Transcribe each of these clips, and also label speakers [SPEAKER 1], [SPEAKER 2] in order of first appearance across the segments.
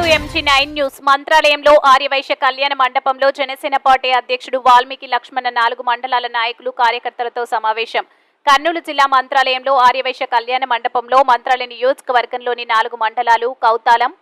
[SPEAKER 1] MG nine news. మంత్రాలయంలో Aryavysya కళ్యాణ మండపంలో Janasena party అధ్యక్షుడు వాల్మీకి లక్ష్మణ నాలుగు మండలాల నాయకులు కార్యకర్తలతో సమావేశం. కర్నూలు జిల్లా మంత్రాలయంలో ఆర్యవైశ్య కళ్యాణ మండపంలో మంత్రాలయ నియోజకవర్గంలోని నాలుగు మండలాలు కౌతాలం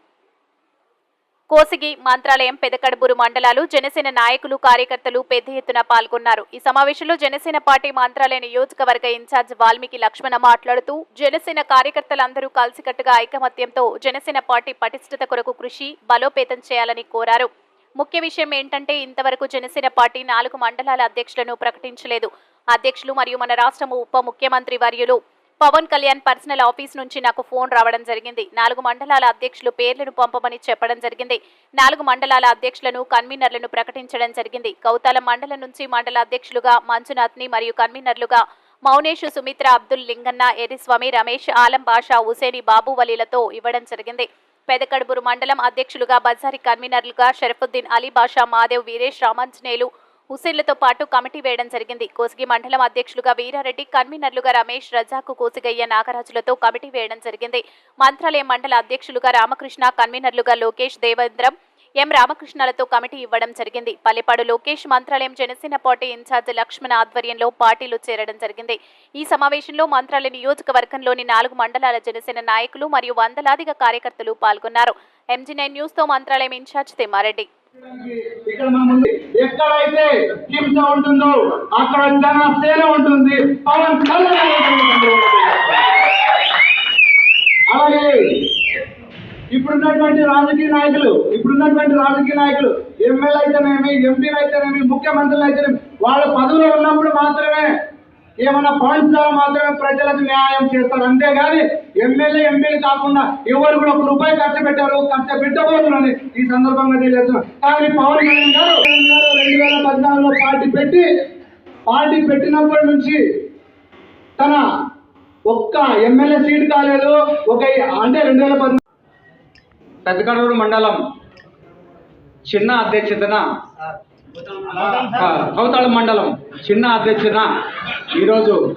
[SPEAKER 1] కోసిగి మంత్రాలయం పెదకడుబూరు మండలాలు జనసేన నాయకులు కార్యకర్తలు పెద్ద ఎత్తున పాల్గొన్నారు. ఈ సమావేశంలో జనసేన పార్టీ మంత్రాలయ నియోజకవర్గ ఇన్ఛార్జ్ వాల్మీకి లక్ష్మణ మాట్లాడుతూ జనసేన కార్యకర్తలందరూ కలిసికట్టుగా ఐకమత్యంతో జనసేన పార్టీ పటిష్టత కొరకు కృషి బలోపేతం చేయాలని కోరారు. ముఖ్య విషయం ఏంటంటే ఇంతవరకు జనసేన పార్టీ నాలుగు మండలాల అధ్యక్షులను ప్రకటించలేదు. అధ్యక్షులు మరియు మన రాష్ట్రము ఉప ముఖ్యమంత్రి వర్యులు పవన్ కళ్యాణ్ పర్సనల్ ఆఫీస్ నుంచి నాకు ఫోన్ రావడం జరిగింది. నాలుగు మండలాల అధ్యక్షులు పేర్లను పంపమని చెప్పడం జరిగింది. నాలుగు మండలాల అధ్యక్షులను కన్వీనర్లను ప్రకటించడం జరిగింది. కౌతాల మండలం నుంచి మండల అధ్యక్షులుగా మంజునాథ్ని మరియు కన్వీనర్లుగా మౌనేష్ సుమిత్ర అబ్దుల్ లింగన్న ఎరిస్వామి రమేష్ ఆలం బాషా హుసేని బాబు వలీలతో ఇవ్వడం జరిగింది. పెదకడుబూరు మండలం అధ్యక్షులుగా బజారి కన్వీనర్లుగా షరఫుద్దీన్ అలీ బాషా మాదేవ్ వీరేష్ రామాంజనేయులు హుసేన్లతో పాటు కమిటీ వేయడం జరిగింది. కోసిగి మండలం అధ్యక్షులుగా వీరారెడ్డి కన్వీనర్లుగా రమేష్ రజాకు కోసిగయ్య నాగరాజులతో కమిటీ వేయడం జరిగింది. మంత్రాలయం మండల అధ్యక్షులుగా రామకృష్ణ కన్వీనర్లుగా లోకేష్ దేవేంద్రం ఎం రామకృష్ణలతో కమిటీ ఇవ్వడం జరిగింది. పల్లెపాడు లోకేష్ మంత్రాలయం జనసేన పార్టీ ఇన్ఛార్జ్ లక్ష్మణ ఆధ్వర్యంలో పార్టీలు చేరడం జరిగింది. ఈ సమావేశంలో మంత్రాలయ నియోజకవర్గంలోని నాలుగు మండలాల జనసేన నాయకులు మరియు వందలాదిగా కార్యకర్తలు పాల్గొన్నారు. ఎంజీ నైన్ న్యూస్తో మంత్రాలయం ఇన్ఛార్జ్ తిమ్మారెడ్డి.
[SPEAKER 2] ఇక్కడ మన ఎక్కడైతే హింస ఉంటుందో అక్కడ జనసేన ఉంటుంది పవన్ కళ్యాణ్ ఉంటుంది. అలాగే ఇప్పుడున్నటువంటి రాజకీయ నాయకులు ఇప్పుడున్నటువంటి రాజకీయ నాయకులు ఎమ్మెల్యే అయితేనేమి ఎంపీలు అయితేనేమి ముఖ్యమంత్రులు అయితేనేమి వాళ్ళ పదవిలో ఉన్నప్పుడు మాత్రమే ఏమన్నా పాయింట్స్ ద్వారా మాత్రమే ప్రజలకు న్యాయం చేస్తారు. అంతేగాని ఎమ్మెల్యే ఎంపీలు కాకుండా ఎవరు కూడా ఒక రూపాయి ఖర్చు పెట్టారు ఖర్చు పెట్టబోతున్నారని ఈ సందర్భంగా తెలియజేస్తున్నాను కానీ పవన్ కళ్యాణ్ గారు రెండు వేల పద్నాలుగులో పార్టీ పెట్టి పార్టీ పెట్టినప్పటి నుంచి తన ఒక్క ఎమ్మెల్యే సీట్ కాలేదు. ఒక అంటే రెండు వేల పద్నాలుగు
[SPEAKER 3] పెద్దకడూరు మండలం చిన్న అధ్యక్షతన కౌతాళం మండలం చిన్న అధ్యక్షతన ఈరోజు